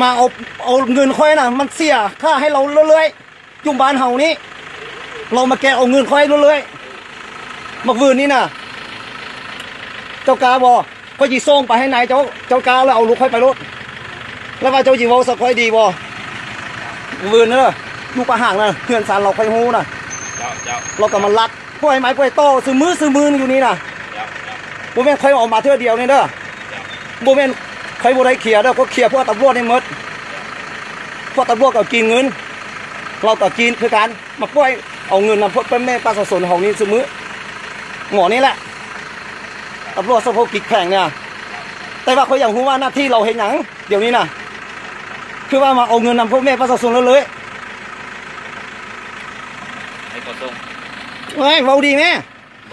มาเอาเอาเงินค่อยน่ะมันเสียค่าให้เราเรื่อยๆจุ่มบ้านเฮานี้ เรามาแกเอาเงินค่อยเรื่อยๆบักวืนนี่น่ะเจ้ากาบ่ก็จีส่งไปให้นายเจ้าเจ้ากาแล้วเอาลูกค่อยไปรถแล้วว่าเจ้าจีเว้าสักค่อยดีบ่วืนเนอะลูกประห่างน่ะเพื่อนสารเราค่อยฮู้น่ะเจ้าเจ้าเราก็มันรักพวกไอ้ไม้พวกไอ้โตซื้อมือซื้อมืออยู่นี่น่ะเจ้าเจ้าบ่แม่นใครออกมาเทื่อเดียวเนี่เด้อบ่แม่น ใครบ่ได้เคลียร์เด้อก็เคลียร์พวกตำรวจนี่หมดพวกตำรวจก็กินเงิน เราก็กินคือกันมาปล่อยเอาเงินนำพวกเป็นแม่ประชาชนของนี่ซื้อมือหมอนี่แหละตำรวจสะโพกกิกแข่งเนี่ยแต่ว่าเขาอยากรู้ว่าหน้าที่เราเห็นหยังเดี๋ยวนี้น่ะคือว่ามาเอาเงินนำพวกแม่ประชาชนเลยเลยให้กดส่งเฮ้ยเว้าดีแม่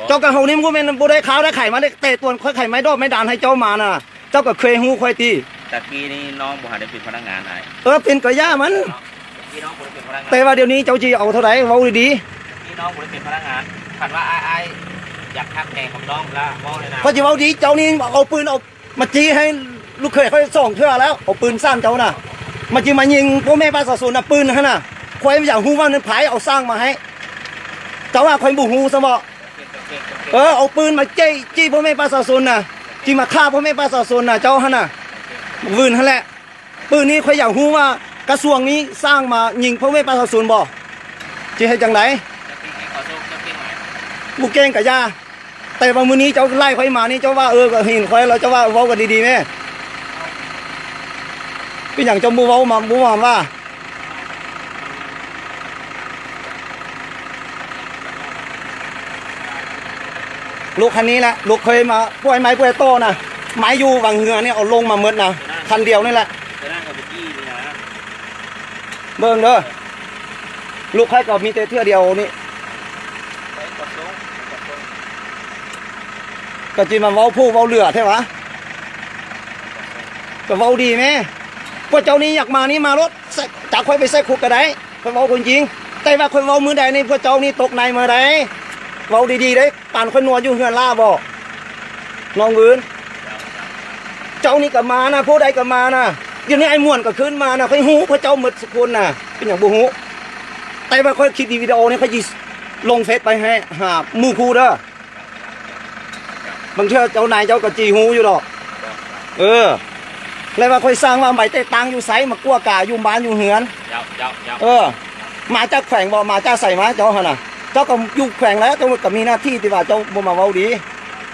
เจ้ากับเฮานี่มันก็เป็นบ่ได้ข้าวได้ไข่มาได้เตะตัวนค่อยไข่ไม้ดอกไม้ดานให้เจ้ามาน่ะ เจ้าก็เคยฮู้ค่อยตีตะกี้นี่น้องบ่หันได้เป็นพนักงานไหนเออเป็นกระย่ามันพี่น้องบ่ได้เป็นพนักงานแต่ว่าเดี๋ยวนี้เจ้าจีเอาเท่าไหร่เว้าดีพี่น้องบ่ได้เป็นพนักงานคันว่าไอ้ไอ้อยากทักแข่งกับน้องละมองเลยนะๆพอจีเว้าดีเจ้านี่เอาปืนเอามาจี้ให้ลูกเขยเขาส่องเทื่อแล้วเอาปืนสั้นเจ้าน่ะมาจีมายิงพวกแม่ประชาชนน่ะปืนนั่นน่ะควายไม่อยากฮู้ว่านั้นไผเอาสร้างมาให้เจ้าว่าควายบ่ฮู้ซะบ่เออเอาปืนมาจี้จี้พวกแม่ประชาชนน่ะ จี้มาฆ่าพวกแม่ประชาชนน่ะเจ้าหั่นน่ะวืนหั่นแหละปืนนี้ควายอยากฮู้ว่ากระทรวงนี้สร้างมายิงพวกแม่ประชาชนบ่จิเฮ็ดจังไดจะให้จะปิ้งไหมบุกเก่งกับยาแต่บางมื้อนี้เจ้าไล่ค่อยมานี่เจ้าว่าเออก็เห็นค่อยเราเจ้าว่าเว้ากันดีๆแม่เป็นอย่างเจ้าบูเว้ามาบูมาว่า ลูกคันนี้แหละลูกเคยมาป่วยไม้ป่วยโตนะไม้อยู่บางเหือเนี่ยเอาลงมาเมดนะคันเดียวนี่แหละจะนั่งกับพี่นี่นะเบิ่งเด้อลูกใครก็มีแต่เทื่อเดียวนี่ไปกดส่งกดส่งก็จีมาเว้าผู้เว้าเหลือใช่ปะก็เว้าดีแม่พวกเจ้านี้อยากมานี่มารถใส่จากค่อยไปใส่คุกก็ได้ค่อยเว้าคนจริง แต่ว่าค่อยเว้ามือใดนี่พวกเจ้านี่ตกในมือใด เว้าดีๆเด้ป่านค่อยนัวอยู่เฮือนล่าบ่น้องวืนเจ้าเจ้าเจ้านี่ก็มานะผู้ใดก็มานะเดี๋ยวนี้ไอ้ม่วนก็ขึ้นมานะค่อยฮู้พระเจ้าหมดสุคนน่ะ เป็นอย่างบ่ฮู้แต่ว่าค่อยคลิปวิดีโอนี่ค่อยสิลงเฟซไปให้หาหมู่ครูเด้อบางเทื่อเจ้านายเจ้าก็จีฮู้อยู่ดอก เออแล้วว่าค่อยสร้างว่าใหม่แต่ตังอยู่ไสมากลัวกาอยู่บ้านอยู่เหือนเจ้าเจ้าเจ้าเออ มาจากแขวงบ่มาจากใส่มาเจ้าหั่นน่ะ เจ้าก็อยู่แขวงแล้วเจ้าก็มีหน้าที่ที่ว่าเจ้าบ่มาเว้าดี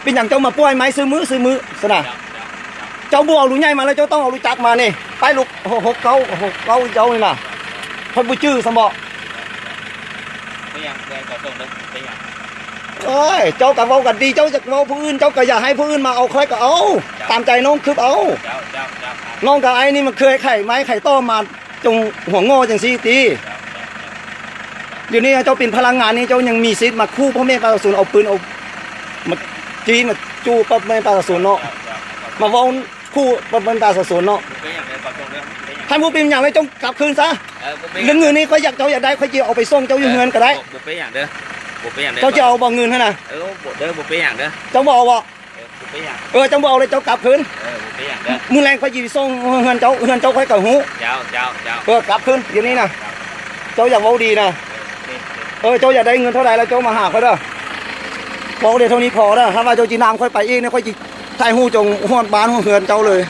เป็นหยังเจ้ามาป่วยไม้ซื้อมือซื้อมือซะน่ะเจ้าเจ้าเจ้าเจ้าบัวเอาลูกใหญ่มาแล้วเจ้าต้องเอาลูกจักรมานี่ไปลูกหกหกเก้าหกเก้าเจ้านี่น่ะเพิ่นบ่จื้อสมบ่ไปยังไปกดส่งเด้อไปยังเอ้ยเจ้าก็เว้ากันดีเจ้าจะเว้าผู้อื่นเจ้าก็อย่าให้ผู้อื่นมาเอาใครก็เอา ตามใจน้องคือเอาเจ้าเจ้าเจ้าครับน้องกับไอ้นี่มันเคยไข่ไม้ไข่ต้อมมาจงหัวงอจังซี่ตี เจ้าเจ้าเจ้า เดี๋ยวนี้เจ้าเป็นพลังงานนี่เจ้ายังมีสิทธิ์มาคู่พ่อแม่ประชาชนเอาปืนเอามาจี้มาจู้พ่อแม่ประชาชนเนาะเจ้าเจ้ามาเว้าคู่พ่อแม่ประชาชนเนาะไปยังไปกดส่งเด้อไปยังท่านผู้เป็นอย่างไรจงกลับคืนซะเออบ่ไปเรื่องเงินนี่เขาอยากเจ้าอยากได้เขาจะเอาไปส่งเจ้าอยู่เงินก็ได้บ่ไปอย่างเด้อบ่ไปอย่างเด้อเจ้าจะเอาบ่เงินให้นะเออบ่เด้อบ่ไปอย่างเด้อเจ้าบเอกว่าเออบ่ไปอย่างเออเจ้าบเอกเลยเจ้ากลับคืนเออบ่ไปอย่างเด้อมือแรงเขาจีส่งเงินเจ้าเงินเจ้าค่อยกับหูเจ้าเจ้าเจ้าเออกลับคืนเดี๋ยวนี้นะเจ้าอยากเว้าดีนะ เออเจ้าอยากได้เงินเท่าไรแล้วเจ้ามาหาเขาเด้อบอกเดี๋ยวเท่านี้พอเด้อถ้าว่าเจ้าจีนามค่อยไปเองเนี่ยค่อยจีไทยหู้จงห้อนบ้านห้องเฮือนเจ้าเลย